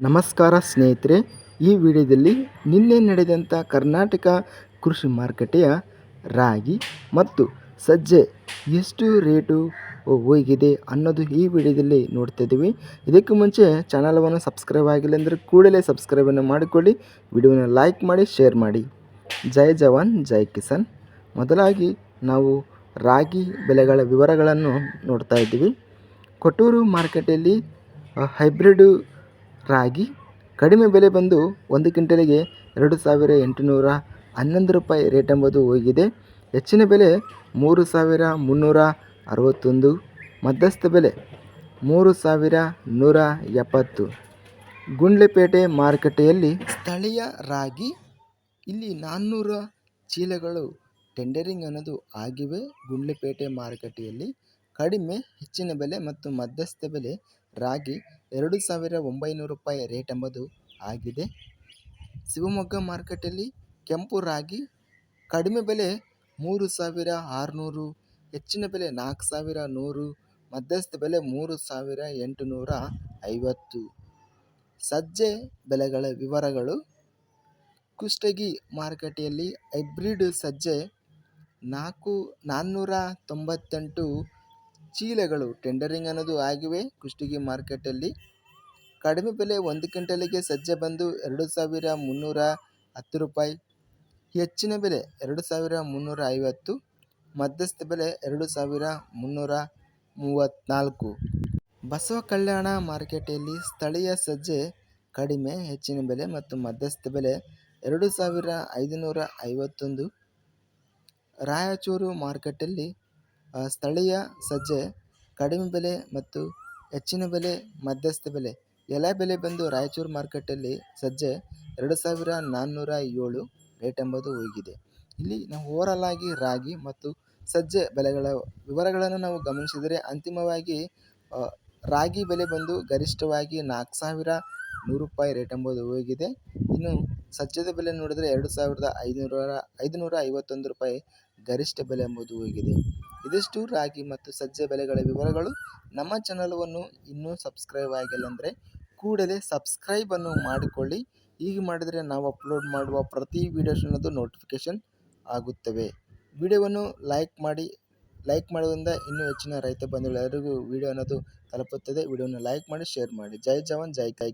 ನಮಸ್ಕಾರ ಸ್ನೇಹಿತರೆ, ಈ ವಿಡಿಯೋದಲ್ಲಿ ನಿನ್ನೆ ನಡೆದಂಥ ಕರ್ನಾಟಕ ಕೃಷಿ ಮಾರುಕಟ್ಟೆಯ ರಾಗಿ ಮತ್ತು ಸಜ್ಜೆ ಎಷ್ಟು ರೇಟು ಹೋಗಿದೆ ಅನ್ನೋದು ಈ ವಿಡಿಯೋದಲ್ಲಿ ನೋಡ್ತಾ ಇದ್ದೀವಿ. ಇದಕ್ಕೆ ಮುಂಚೆ ಚಾನಲವನ್ನು ಸಬ್ಸ್ಕ್ರೈಬ್ ಆಗಿಲ್ಲ ಅಂದರೆ ಕೂಡಲೇ ಸಬ್ಸ್ಕ್ರೈಬನ್ನು ಮಾಡಿಕೊಳ್ಳಿ, ವಿಡಿಯೋನ ಲೈಕ್ ಮಾಡಿ ಶೇರ್ ಮಾಡಿ. ಜೈ ಜವಾನ್, ಜೈ ಕಿಸಾನ್. ಮೊದಲಾಗಿ ನಾವು ರಾಗಿ ಬೆಲೆಗಳ ವಿವರಗಳನ್ನು ನೋಡ್ತಾ ಇದ್ದೀವಿ. ಕೊಟ್ಟೂರು ಮಾರುಕಟ್ಟೆಯಲ್ಲಿ ಹೈಬ್ರಿಡ್ ರಾಗಿ ಕಡಿಮೆ ಬೆಲೆ ಬಂದು ಒಂದು ಕ್ವಿಂಟಲಿಗೆ ಎರಡು ಸಾವಿರ ಎಂಟುನೂರ ಹನ್ನೊಂದು ರೂಪಾಯಿ ರೇಟ್ ಎಂಬುದು ಹೋಗಿದೆ. ಹೆಚ್ಚಿನ ಬೆಲೆ ಮೂರು ಸಾವಿರ ಮುನ್ನೂರ ಅರವತ್ತೊಂದು, ಮಧ್ಯಸ್ಥ ಬೆಲೆ ಮೂರು ಸಾವಿರ ನೂರ ಎಪ್ಪತ್ತು. ಗುಂಡ್ಲೆಪೇಟೆ ಮಾರುಕಟ್ಟೆಯಲ್ಲಿ ಸ್ಥಳೀಯ ರಾಗಿ, ಇಲ್ಲಿ ನಾನ್ನೂರ ಚೀಲಗಳು ಟೆಂಡರಿಂಗ್ ಅನ್ನೋದು ಆಗಿವೆ. ಗುಂಡ್ಲೆಪೇಟೆ ಮಾರುಕಟ್ಟೆಯಲ್ಲಿ ಕಡಿಮೆ, ಹೆಚ್ಚಿನ ಬೆಲೆ ಮತ್ತು ಮಧ್ಯಸ್ಥ ಬೆಲೆ ರಾಗಿ ಎರಡು ಸಾವಿರ ಒಂಬೈನೂರು ರೂಪಾಯಿ ರೇಟ್ ಎಂಬುದು ಆಗಿದೆ. ಶಿವಮೊಗ್ಗ ಮಾರುಕಟ್ಟೆಯಲ್ಲಿ ಕೆಂಪು ರಾಗಿ ಕಡಿಮೆ ಬೆಲೆ ಮೂರು ಸಾವಿರ ಆರುನೂರು, ಹೆಚ್ಚಿನ ಬೆಲೆ ನಾಲ್ಕು ಸಾವಿರ ನೂರು, ಮಧ್ಯಸ್ಥ ಬೆಲೆ ಮೂರು ಸಾವಿರ ಎಂಟುನೂರ ಐವತ್ತು. ಸಜ್ಜೆ ಬೆಲೆಗಳ ವಿವರಗಳು. ಕುಷ್ಟಗಿ ಮಾರುಕಟ್ಟೆಯಲ್ಲಿ ಹೈಬ್ರಿಡ್ ಸಜ್ಜೆ ನಾಲ್ಕು ನಾನ್ನೂರ ತೊಂಬತ್ತೆಂಟು ಚೀಲಗಳು ಟೆಂಡರಿಂಗ್ ಅನ್ನೋದು ಆಗಿವೆ. ಕುಷ್ಟಗಿ ಮಾರ್ಕೆಟಲ್ಲಿ ಕಡಿಮೆ ಬೆಲೆ ಒಂದು ಕ್ವಿಂಟಲಿಗೆ ಸಜ್ಜೆ ಬಂದು ಎರಡು ಸಾವಿರ ಮುನ್ನೂರ ಹತ್ತು ರೂಪಾಯಿ. ಹೆಚ್ಚಿನ ಬೆಲೆ ಎರಡು ಸಾವಿರ ಮುನ್ನೂರ ಐವತ್ತು, ಮಧ್ಯಸ್ಥ ಬೆಲೆ ಎರಡು ಸಾವಿರ ಮುನ್ನೂರ ಮೂವತ್ತ್ನಾಲ್ಕು ಬಸವ ಕಲ್ಯಾಣ ಮಾರ್ಕೆಟಲ್ಲಿ ಸ್ಥಳೀಯ ಸಜ್ಜೆ ಕಡಿಮೆ, ಹೆಚ್ಚಿನ ಬೆಲೆ ಮತ್ತು ಮಧ್ಯಸ್ಥ ಬೆಲೆ ಎರಡು ಸಾವಿರ ಐದುನೂರ ಐವತ್ತೊಂದು. ರಾಯಚೂರು ಮಾರುಕಟ್ಟೆಯಲ್ಲಿ ಸ್ಥಳೀಯ ಸಜ್ಜೆ ಕಡಿಮೆ ಬೆಲೆ ಮತ್ತು ಹೆಚ್ಚಿನ ಬೆಲೆ, ಮಧ್ಯಸ್ಥ ಬೆಲೆ. ಎಲೆ ಬೆಲೆ ಬಂದು ರಾಯಚೂರು ಮಾರ್ಕೆಟಲ್ಲಿ ಸಜ್ಜೆ ಎರಡು ಸಾವಿರ ನಾನ್ನೂರ ಏಳು ರೇಟ್ ಎಂಬುದು ಹೋಗಿದೆ ಇಲ್ಲಿ ನಾವು ಓವರಾಲ್ ಆಗಿ ರಾಗಿ ಮತ್ತು ಸಜ್ಜೆ ಬೆಲೆಗಳ ವಿವರಗಳನ್ನು ನಾವು ಗಮನಿಸಿದರೆ ಅಂತಿಮವಾಗಿ ರಾಗಿ ಬೆಲೆ ಬಂದು ಗರಿಷ್ಠವಾಗಿ ನಾಲ್ಕು ಸಾವಿರ ನೂರು ರೂಪಾಯಿ ರೇಟ್ ಎಂಬುದು ಹೋಗಿದೆ ಇನ್ನು ಸಜ್ಜದ ಬೆಲೆ ನೋಡಿದರೆ ಎರಡು ಸಾವಿರದ ಐದುನೂರ ಐದುನೂರ ಐವತ್ತೊಂದು ರೂಪಾಯಿ ಗರಿಷ್ಠ ಬೆಲೆ ಎಂಬುದು ಹೋಗಿದೆ ಇದಿಷ್ಟು. ರಾಗಿ ಮತ್ತು ಸಜ್ಜೆ ಬೆಲೆಗಳ ವಿವರಗಳು ನಮ್ಮ ಚಾನಲವನ್ನು ಇನ್ನೂ ಸಬ್ಸ್ಕ್ರೈಬ್ ಆಗಿಲ್ಲ ಅಂದರೆ ಕೂಡಲೇ ಸಬ್ಸ್ಕ್ರೈಬನ್ನು ಮಾಡಿಕೊಳ್ಳಿ. ಹೀಗೆ ಮಾಡಿದರೆ ನಾವು ಅಪ್ಲೋಡ್ ಮಾಡುವ ಪ್ರತಿ ವೀಡಿಯೋಸ್ ಅನ್ನೋದು ನೋಟಿಫಿಕೇಷನ್ ಆಗುತ್ತವೆ. ವಿಡಿಯೋವನ್ನು ಲೈಕ್ ಮಾಡಿ, ಲೈಕ್ ಮಾಡೋದ್ರಿಂದ ಇನ್ನೂ ಹೆಚ್ಚಿನ ರೈತ ಬಂಧುಗಳೆಲ್ಲರಿಗೂ ವಿಡಿಯೋ ಅನ್ನೋದು ತಲುಪುತ್ತದೆ. ವಿಡಿಯೋನ ಲೈಕ್ ಮಾಡಿ, ಶೇರ್ ಮಾಡಿ. ಜೈ ಜವಾನ್, ಜೈ ಕೈ